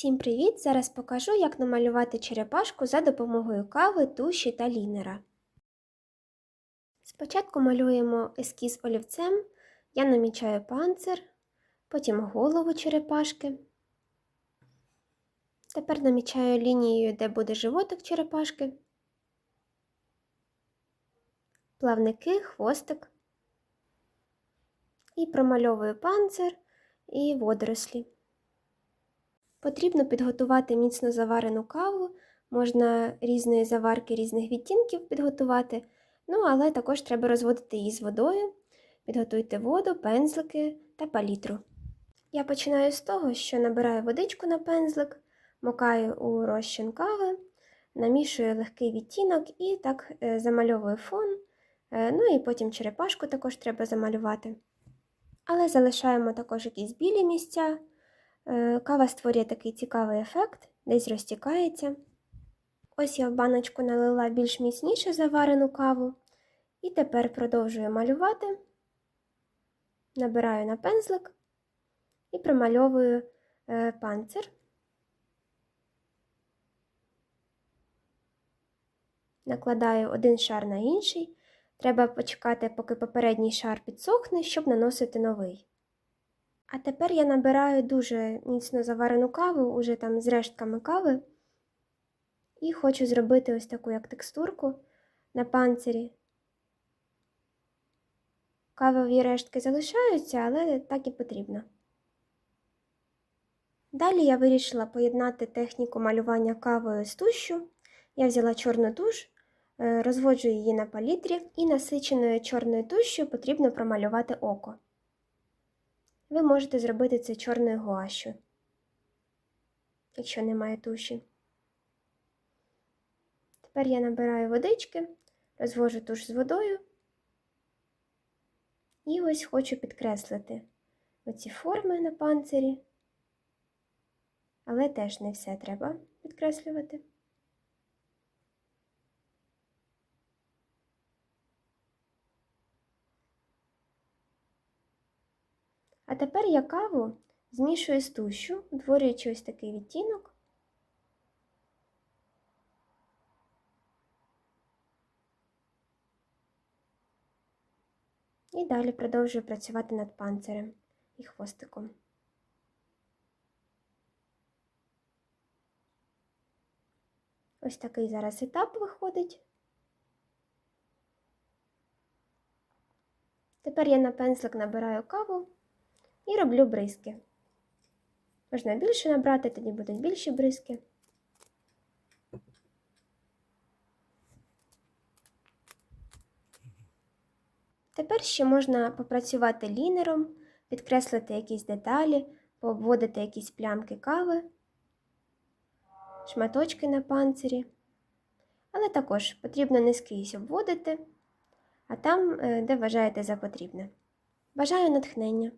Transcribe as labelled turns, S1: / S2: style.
S1: Всім привіт! Зараз покажу, як намалювати черепашку за допомогою кави, туші та лінера. Спочатку малюємо ескіз олівцем, я намічаю панцир, потім голову черепашки. Тепер намічаю лінією, де буде животик черепашки, плавники, хвостик і промальовую панцир і водорослі. Потрібно підготувати міцно заварену каву, можна різної заварки різних відтінків підготувати, ну але також треба розводити її з водою. Підготуйте воду, пензлики та палітру. Я починаю з того, що набираю водичку на пензлик, мокаю у розчин кави, намішую легкий відтінок і так замальовую фон. Ну і потім черепашку також треба замалювати. Але залишаємо також якісь білі місця. Кава створює такий цікавий ефект, десь розтікається. Ось я в баночку налила більш міцніше заварену каву. І тепер продовжую малювати, набираю на пензлик і промальовую панцир. Накладаю один шар на інший. Треба почекати, поки попередній шар підсохне, щоб наносити новий. А тепер я набираю дуже міцно заварену каву, уже там з рештками кави, і хочу зробити ось таку як текстурку на панцирі. Кавові рештки залишаються, але так і потрібно. Далі я вирішила поєднати техніку малювання кавою з тушю. Я взяла чорну туш, розводжу її на палітрі, і насиченою чорною тушю потрібно промалювати око. Ви можете зробити це чорною гуашю, якщо немає туші. Тепер я набираю водички, розвожу туш з водою і ось хочу підкреслити оці форми на панцирі, але теж не все треба підкреслювати. А тепер я каву змішую з тушю, утворюючи ось такий відтінок. І далі продовжую працювати над панцирем і хвостиком. Ось такий зараз етап виходить. Тепер я на пензлик набираю каву і роблю бризки. Можна більше набрати, тоді будуть більші бризки. Тепер ще можна попрацювати лінером, підкреслити якісь деталі, пообводити якісь плямки кави, шматочки на панцирі. Але також потрібно не скрізь обводити, а там, де вважаєте за потрібне. Бажаю натхнення!